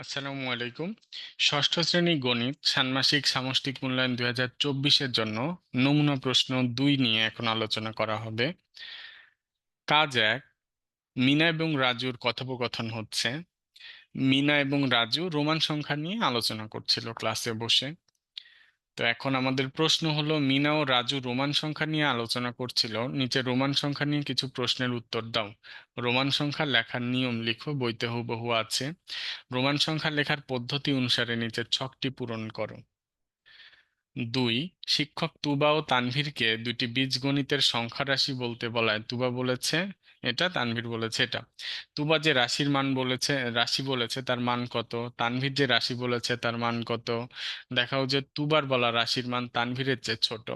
আসসালামু আলাইকুম। ষষ্ঠ শ্রেণি গণিত, ষান্মাসিক সামষ্টিক মূল্যায়ন দুই হাজার চব্বিশের জন্য নমুনা প্রশ্ন দুই নিয়ে এখন আলোচনা করা হবে। কাজ এক, মিনা এবং রাজুর কথোপকথন হচ্ছে। মিনা এবং রাজু রোমান সংখ্যা নিয়ে আলোচনা করছিল ক্লাসে বসে। তো এখন আমাদের প্রশ্ন হলো, মিনা ও রাজু রোমান সংখ্যা নিয়ে আলোচনা করছিল। নিচে রোমান সংখ্যা নিয়ে কিছু প্রশ্নের উত্তর দাও। রোমান সংখ্যা লেখার নিয়ম লিখো, বইতে হুবহু আছে। রোমান সংখ্যা লেখার পদ্ধতি অনুসারে নিচের ছকটি পূরণ করো। দুই, শিক্ষক তুবা ও তানভীরকে দুটি বীজগণিতের সংখ্যা রাশি বলতে বলায় তুবা বলেছে এটা, তানভীর বলেছে এটা। তুবা যে রাশির মান বলেছে রাশি বলেছে তার মান কত, তানভীর যে রাশি বলেছে তার মান কত। দেখাও যে তুবার বলা রাশির মান তানভীরের চেয়ে ছোট।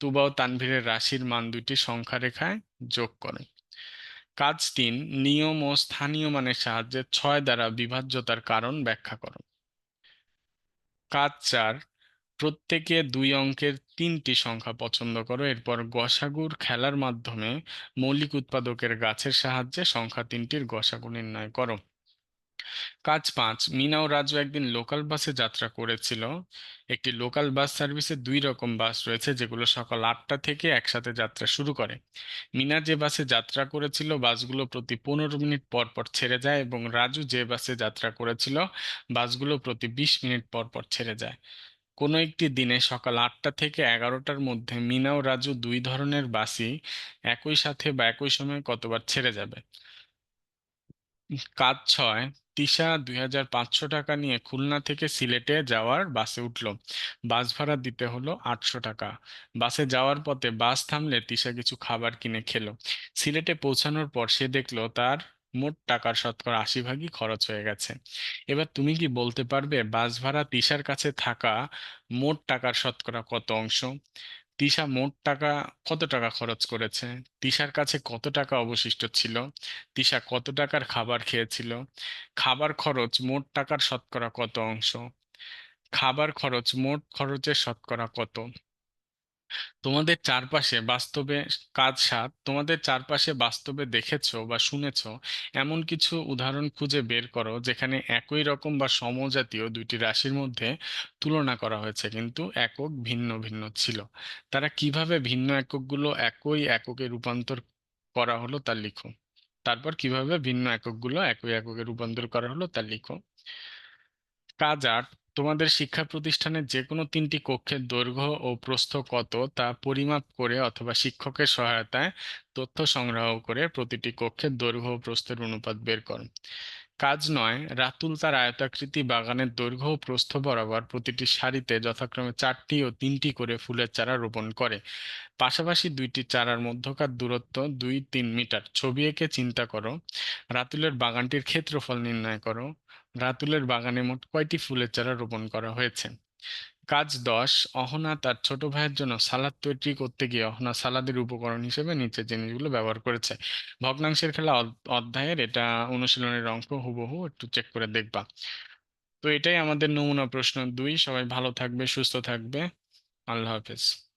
তুবা ও তানভীরের রাশির মান দুটি সংখ্যা রেখায় যোগ করে। কাজ তিন, নিয়ম ও স্থানীয় মানের সাহায্যে ছয় দ্বারা বিভাজ্যতার কারণ ব্যাখ্যা করো। কাজ চার প্রত্যেকে দুই অঙ্কের তিনটি সংখ্যা পছন্দ করো। এরপর গসাগুর খেলার মাধ্যমে মৌলিক উৎপাদকের গাছের সাহায্যে সংখ্যা তিনটির গসাগু নির্ণয় করো। কাজ পাঁচ মিনা ও রাজু একদিন লোকাল বাসে যাত্রা করেছিল। একটি লোকাল বাস সার্ভিসে দুই রকম বাস রয়েছে, যেগুলো সকাল আটটা থেকে একসাথে যাত্রা শুরু করে। মিনা যে বাসে যাত্রা করেছিল, বাসগুলো প্রতি পনেরো মিনিট পর পর ছেড়ে যায় এবং রাজু যে বাসে যাত্রা করেছিল, বাসগুলো প্রতি বিশ মিনিট পর পর ছেড়ে যায়। কোনো একটি দিনে সকাল আটটা থেকে এগারোটার মধ্যে মিনা ও রাজু দুই ধরনের বাসই একই সাথে বা একই সময়ে কতবার ছেড়ে যাবে? কাজ ছয়, তিশা দুই হাজার পাঁচশো টাকা নিয়ে খুলনা থেকে সিলেটে যাওয়ার বাসে উঠল। বাস ভাড়া দিতে হলো আটশো টাকা। বাসে যাওয়ার পথে বাস থামলে তিশা কিছু খাবার কিনে খেলো। সিলেটে পৌঁছানোর পর সে দেখল তার মোট টাকার শতকরা আশি ভাগই খরচ হয়ে গেছে। এবার তুমি কি বলতে পারবে বাস ভাড়া তিশার কাছে থাকা মোট টাকার শতকরা কত অংশ? তিশা মোট টাকা কত টাকা খরচ করেছে? তিশার কাছে কত টাকা অবশিষ্ট ছিল? তিশা কত টাকার খাবার খেয়েছিল? খাবার খরচ মোট টাকার শতকরা কত অংশ? খাবার খরচ মোট খরচের শতকরা কত? তোমাদের চারপাশে বাস্তবে কাজ সাত তোমাদের চারপাশে বাস্তবে দেখেছ বা শুনেছো এমন কিছু উদাহরণ খুঁজে বের করো যেখানে একই রকম বা সমজাতীয় দুইটি রাশির মধ্যে তুলনা করা হয়েছে, কিন্তু একক ভিন্ন ভিন্ন ছিল। তারা কীভাবে ভিন্ন এককগুলো একই এককে রূপান্তর করা হলো তা লিখো। তারপর কীভাবে ভিন্ন এককগুলো একই এককে রূপান্তর করা হলো তা লিখো। কাজ আট তোমাদের শিক্ষা প্রতিষ্ঠানের যে কোনো তিনটি কক্ষের দৈর্ঘ্য ও প্রস্থ কত তা পরিমাপ করে অথবা শিক্ষকের সহায়তায় তথ্য সংগ্রহ করে প্রতিটি কক্ষের দৈর্ঘ্য ও প্রস্থের অনুপাত বের করো। কাজ নয়, রাতুল তার আয়তাকৃতি বাগানের দৈর্ঘ্য ও প্রস্থ বরাবর প্রতিটি সারিতে যথাক্রমে চারটি ও তিনটি করে ফুলের চারা রোপণ করে। পাশাপাশি দুইটি চারার মধ্যকার দূরত্ব দুই তিন মিটার। ছবি এঁকে চিন্তা করো। রাতুলের বাগানটির ক্ষেত্রফল নির্ণয় করো। রাতুলের বাগানে মোট কয়টি ফুলের চারা রোপণ করা হয়েছে? কাজ দশ, অহনা তার ছোট ভাইয়ের জন্য সালাদ তৈরি করতে গিয়ে অহনা সালাদের উপকরণ হিসেবে নিচের জিনিসগুলো ব্যবহার করেছে। ভগ্নাংশের খেলা অধ্যায়ের এটা অনুশীলনের অঙ্ক হুবহু একটু চেক করে দেখবা। তো এটাই আমাদের নমুনা প্রশ্ন দুই। সবাই ভালো থাকবে, সুস্থ থাকবে। আল্লাহ হাফেজ।